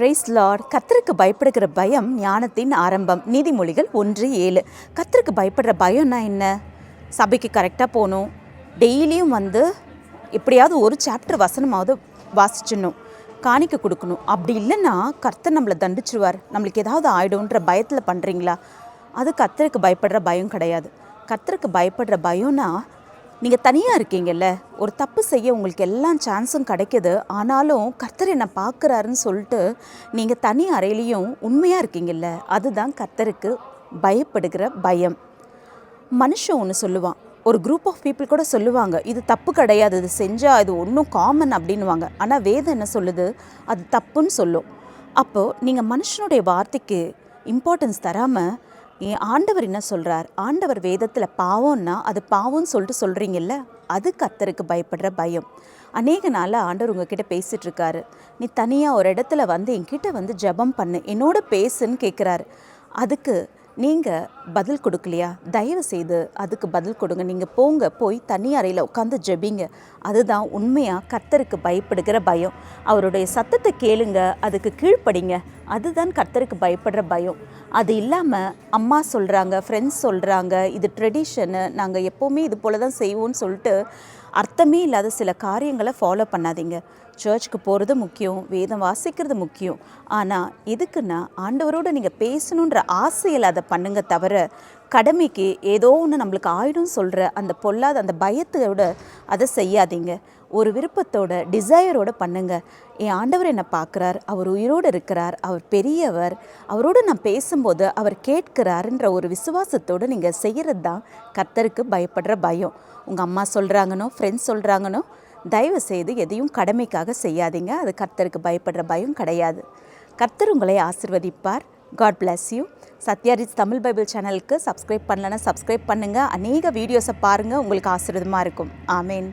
Price Lord கத்தருக்கு பயப்படுகிற பயம் ஞானத்தின் ஆரம்பம். நீதிமொழிகள் ஒன்று ஏழு. கத்தருக்கு பயப்படுற பயம்னா என்ன? சபைக்கு கரெக்டாக போகணும். டெய்லியும் வந்து எப்படியாவது ஒரு சாப்டர் வசனமாவது வாசிச்சிடணும். காணிக்க கொடுக்கணும். அப்படி இல்லைன்னா கர்த்தர் நம்மளை தண்டிச்சிருவார். நம்மளுக்கு ஏதாவது ஆகிடும்ன்ற பயத்தில் பண்ணுறீங்களா அது கத்தருக்கு பயப்படுற பயம் கிடையாது. கத்தருக்கு பயப்படுற பயம்னா நீங்கள் தனியாக இருக்கீங்கல்ல ஒரு தப்பு செய்ய உங்களுக்கு எல்லா சான்ஸும் கிடைக்குது ஆனாலும் கர்த்தர் என்னை பார்க்குறாருன்னு சொல்லிட்டு நீங்கள் தனி அறையிலையும் உண்மையாக இருக்கீங்கல்ல அதுதான் கர்த்தருக்கு பயப்படுகிற பயம். மனுஷன் ஒன்று சொல்லுவான் ஒரு குரூப் ஆஃப் பீப்புள் கூட சொல்லுவாங்க இது தப்பு கிடையாது இது செஞ்சால் இது ஒன்றும் காமன் அப்படின்வாங்க ஆனால் வேதம் என்ன சொல்லுது அது தப்புன்னு சொல்லும். அப்போது நீங்கள் மனுஷனுடைய வார்த்தைக்கு இம்பார்ட்டன்ஸ் தராமல் ஆண்டவர் என்ன சொல்கிறார் ஆண்டவர் வேதத்தில் பாவம்னா அது பாவம்னு சொல்லிட்டு சொல்கிறீங்கல்ல அது கத்தருக்கு பயப்படுற பயம். அநேக நாளாக ஆண்டவர் உங்ககிட்ட பேசிகிட்டு இருக்காரு நீ தனியாக ஒரு இடத்துல வந்து என்கிட்ட வந்து ஜெபம் பண்ணு. என்னோட பேசுன்னு கேட்குறாரு அதுக்கு நீங்கள் பதில் கொடுக்கலையா? தயவு செய்து அதுக்கு பதில் கொடுங்க. நீங்கள் போங்க போய் தனி அறையில் உட்காந்து ஜெபிங்க. அதுதான் உண்மையாக கத்தருக்கு பயப்படுகிற பயம். அவருடைய சத்தத்தை கேளுங்க அதுக்கு கீழ்ப்படிங்க. அதுதான் கர்த்தருக்கு பயப்படுற பயம். அது இல்லாமல் அம்மா சொல்கிறாங்க ஃப்ரெண்ட்ஸ் சொல்கிறாங்க இது ட்ரெடிஷனு நாங்கள் எப்போவுமே இது போல தான் செய்வோம்னு சொல்லிட்டு அர்த்தமே இல்லாத சில காரியங்களை ஃபாலோ பண்ணாதீங்க. சர்ச்சுக்கு போகிறது முக்கியம் வேதம் வாசிக்கிறது முக்கியம். ஆனால் எதுக்குன்னா ஆண்டவரோடு நீங்கள் பேசணுன்ற ஆசையில் அதை பண்ணுங்க தவிர கடமைக்கு ஏதோ ஒன்று நம்மளுக்கு ஆயிடும் சொல்கிற அந்த பொல்லாத அந்த பயத்தோட அதை செய்யாதீங்க. ஒரு விருப்பத்தோட டிசையரோட பண்ணுங்க. என் ஆண்டவர் என்னை பார்க்குறார் அவர் உயிரோடு இருக்கிறார் அவர் பெரியவர் அவரோடு நான் பேசும்போது அவர் கேட்கிறாருன்ற ஒரு விசுவாசத்தோடு நீங்கள் செய்கிறது தான் கர்த்தருக்கு பயப்படுற பயம். உங்கள் அம்மா சொல்கிறாங்கனோ ஃப்ரெண்ட்ஸ் சொல்கிறாங்கனோ தயவு செய்து எதையும் கடமைக்காக செய்யாதீங்க. அது கர்த்தருக்கு பயப்படுற பயம் கிடையாது. கர்த்தர் உங்களை ஆசிர்வதிப்பார். God bless you Satyaraj Tamil Bible சேனலுக்கு சப்ஸ்கிரைப் பண்ணலன்னா சப்ஸ்கிரைப் பண்ணுங்கள் அநேக வீடியோஸை பாருங்கள் உங்களுக்கு ஆசிர்வாதமாக இருக்கும். ஆமேன்